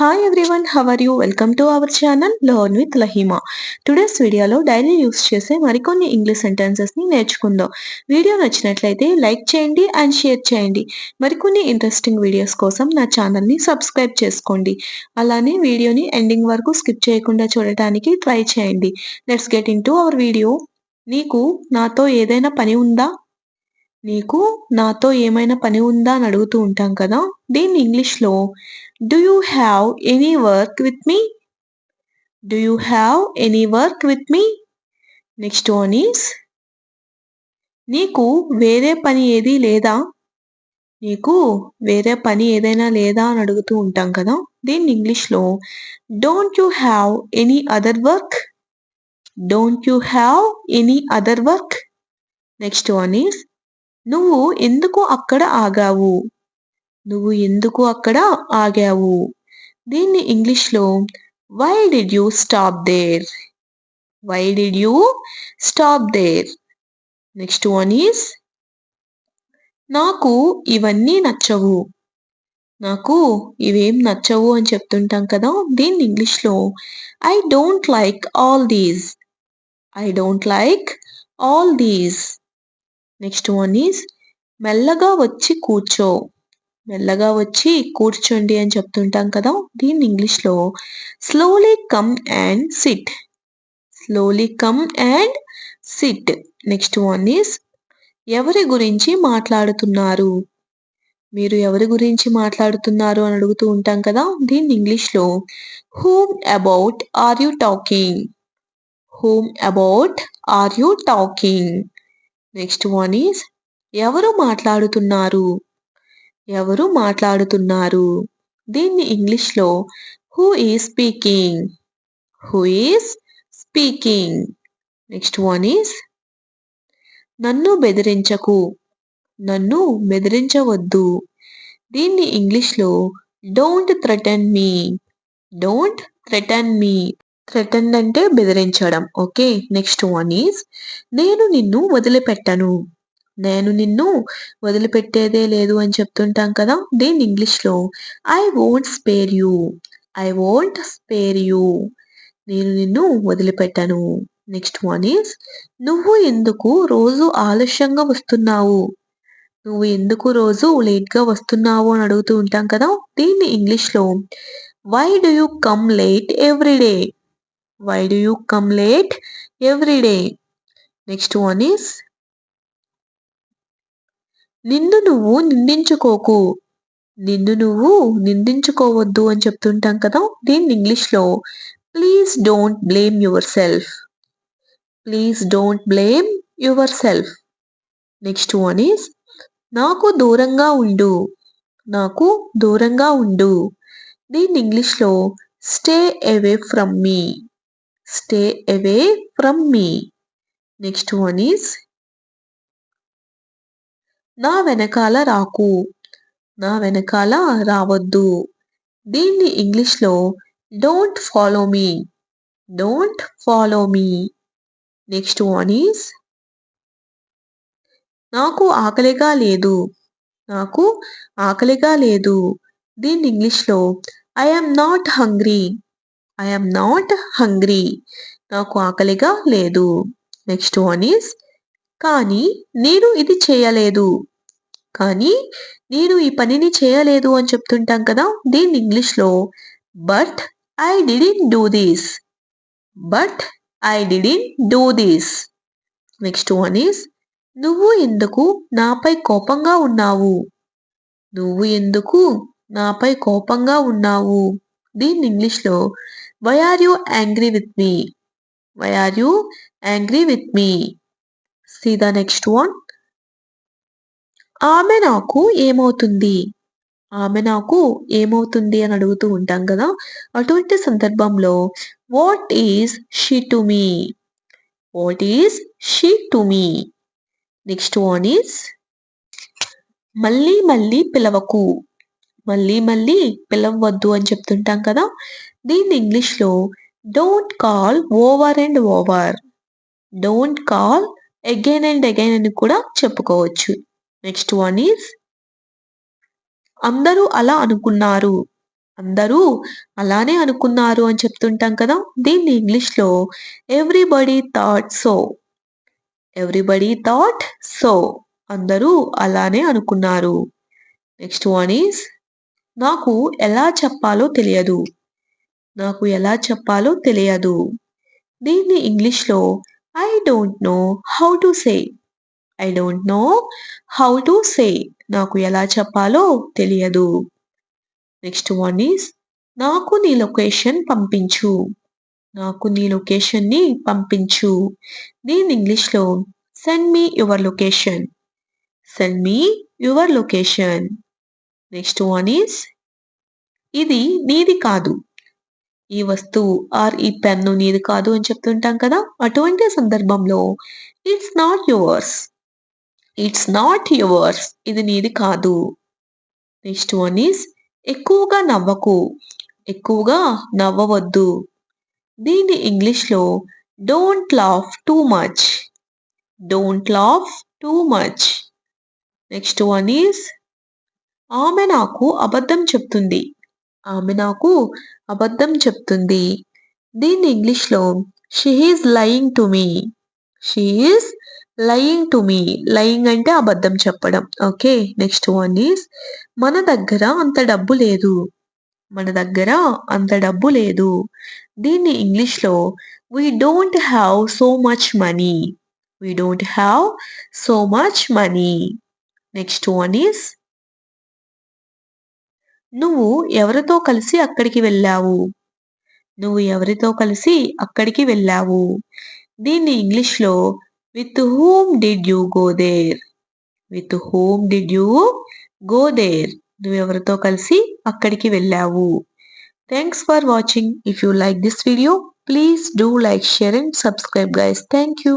Hi everyone how are you welcome to our channel learn with Lahima today's వీడియోలో daily use చేసే మరికొన్ని English సెంటెన్సెస్ని నేర్చుకుందాం. Video నచ్చినట్లయితే like చేయండి అండ్ షేర్ చేయండి. మరికొన్ని ఇంట్రెస్టింగ్ వీడియోస్ కోసం నా ఛానల్ని సబ్స్క్రైబ్ చేసుకోండి. అలానే వీడియోని ఎండింగ్ వరకు స్కిప్ చేయకుండా చూడటానికి ట్రై చేయండి. Let's get into our video నీకు నాతో ఏదైనా పని ఉందా? నీకు నాతో ఏమైనా పని ఉందా అని అడుగుతూ ఉంటాం కదా దీన్ని ఇంగ్లీష్లో do you have any work with me do you have any work with me next one is నీకు వేరే పని ఏది లేదా? నీకు వేరే పని ఏదైనా లేదా? అని అడుగుతూ ఉంటాం కదా దీన్ని ఇంగ్లీష్లో don't you have any other work don't you have any other work next one is నువ్వు ఎందుకు అక్కడ ఆగావు? నువ్వు ఎందుకు అక్కడ ఆగావు? దీన్ని ఇంగ్లీష్లో why did you stop there why did you stop there next one is నాకు ఇవన్నీ నచ్చవు నాకు ఇవేం నచ్చవు అని చెప్తుంటాం కదా దీన్ని ఇంగ్లీష్లో I don't like all these I don't like all these next one is మెల్లగా వచ్చి కూర్చో. మెల్లగా వచ్చి కూర్చోండి అని చెప్తుంటాం కదా దీన్ని ఇంగ్లీష్లో slowly come and sit slowly come and sit next one is ఎవరి గురించి మాట్లాడుతున్నారు? మీరు ఎవరి గురించి మాట్లాడుతున్నారు అని అడుగుతూ ఉంటాం కదా దీన్ని ఇంగ్లీష్లో whom about are you talking whom about are you talking next one is ఎవరు మాట్లాడుతున్నారు? ఎవరు మాట్లాడుతున్నారు? దీన్ని ఇంగ్లీష్లో who is speaking who is speaking next one is నన్ను బెదిరించకు. నన్ను బెదిరించవద్దు. దీన్ని ఇంగ్లీష్లో don't threaten me don't threaten me threaten అంటే బెదిరించడం. ఓకే నెక్స్ట్ వన్ ఈజ్ నేను నిన్ను వదిలిపెట్టను. నేను నిన్ను వదిలిపెట్టేదే లేదు అని చెప్తుంటాం కదా? దీన్ని ఇంగ్లీష్లో I won't spare you I won't spare you నేను నిన్ను వదిలిపెట్టను. నెక్స్ట్ వన్ ఈజ్ నువ్వు ఎందుకు రోజు ఆలస్యంగా వస్తున్నావు? నువ్వు ఎందుకు రోజు లేట్గా వస్తున్నావు అని అడుగుతూ ఉంటాం కదా? దీన్ని ఇంగ్లీష్లో why do you come late every day why do you come late every day next one is నిన్ను నువ్వు నిందించుకోకు. నిన్ను నువ్వు నిందించుకోవద్దు అని చెప్తుంటాం కదా దీన్ని ఇంగ్లీష్లో please don't blame yourself please don't blame yourself next one is నాకు దూరంగా ఉండు. నాకు దూరంగా ఉండు. దీన్ని ఇంగ్లీష్లో stay away from me stay away from me next one is నా వెనకాల రాకు. నా వెనకాల రావద్దు. దీన్ని ఇంగ్లీష్లో don't follow me don't follow me next one is నాకు ఆకలిగా లేదు. నాకు ఆకలిగా లేదు. దీన్ని ఇంగ్లీష్లో I not hungry I not hungry నాకు ఆకలిగా లేదు. నెక్స్ట్ వన్ ఈస్ కానీ నేను ఇది చేయలేదు. కానీ నేను ఈ పనిని చేయలేదు అని చెప్తుంటాం కదా దీన్ని ఇంగ్లీష్లో but I didn't do this but I didn't do this next one is నువ్వు ఎందుకు నాపై కోపంగా ఉన్నావు? నువ్వు ఎందుకు నాపై కోపంగా ఉన్నావు? దీన్ని ఇంగ్లీష్లో why are you angry with me why are you angry with me see the next one ఆమె నాకు ఏమవుతుంది? ఆమె నాకు ఏమవుతుంది అని అడుగుతూ ఉంటాం కదా? అటువంటి సందర్భంలో what is she to me what is she to me next one is మళ్ళీ మళ్ళీ పిలవకు. మళ్ళీ మళ్ళీ పిలవద్దు అని చెప్తుంటాం కదా? దీన్ని ఇంగ్లీష్లో don't call over and over. Don't call again and again అని కూడా చెప్పుకోవచ్చు. నెక్స్ట్ వన్ ఈజ్ అందరూ అలా అనుకున్నారు. అందరూ అలానే అనుకున్నారు అని చెప్తుంటాం కదా? దీన్ని ఇంగ్లీష్లో everybody thought so. Everybody thought so. అందరూ అలానే అనుకున్నారు. నెక్స్ట్ వన్ ఈస్ నాకు ఎలా చెప్పాలో తెలియదు. నాకు ఎలా చెప్పాలో తెలియదు. దీన్ని ఇంగ్లీష్లో I don't know how to say I don't know how to say నాకు ఎలా చెప్పాలో తెలియదు. నెక్స్ట్ వన్ ఈస్ నాకు నీ లొకేషన్ పంపించు. నాకు నీ లొకేషన్ని పంపించు. దీని ఇంగ్లీష్లో send me your location send me your location next one is ఇది నీది కాదు. ఈ వస్తువు ఆర్ ఈ పెన్ను నీది కాదు అని చెప్తుంటాం కదా? అటువంటి సందర్భంలో it's not yours it's not yours ఇది నీది కాదు. నెక్స్ట్ వన్ ఈస్ ఎక్కువగా నవ్వకు. ఎక్కువగా నవ్వవద్దు. దీన్ని ఇంగ్లీష్లో don't laugh too much don't laugh too much next one is ఆమె నాకు అబద్ధం చెప్తుంది. ఆమె నాకు అబద్ధం చెప్తుంది. దీన్ని ఇంగ్లీష్లో she is lying to me she is lying to me lying అంటే అబద్ధం చెప్పడం. ఓకే నెక్స్ట్ వన్ ఈస్ మన దగ్గర అంత డబ్బు లేదు. మన దగ్గర అంత డబ్బు లేదు. దీన్ని ఇంగ్లీష్లో we don't have so much money we don't have so much money next one is నువ్వు ఎవరితో కలిసి అక్కడికి వెళ్ళావు? నువ్వు ఎవరితో కలిసి అక్కడికి వెళ్ళావు? దీన్ని ఇంగ్లీష్లో with whom did you go there? With whom did you go there? నువ్వు ఎవరితో కలిసి అక్కడికి వెళ్ళావు? Thanks for watching if you like this video please do like share and subscribe guys thank you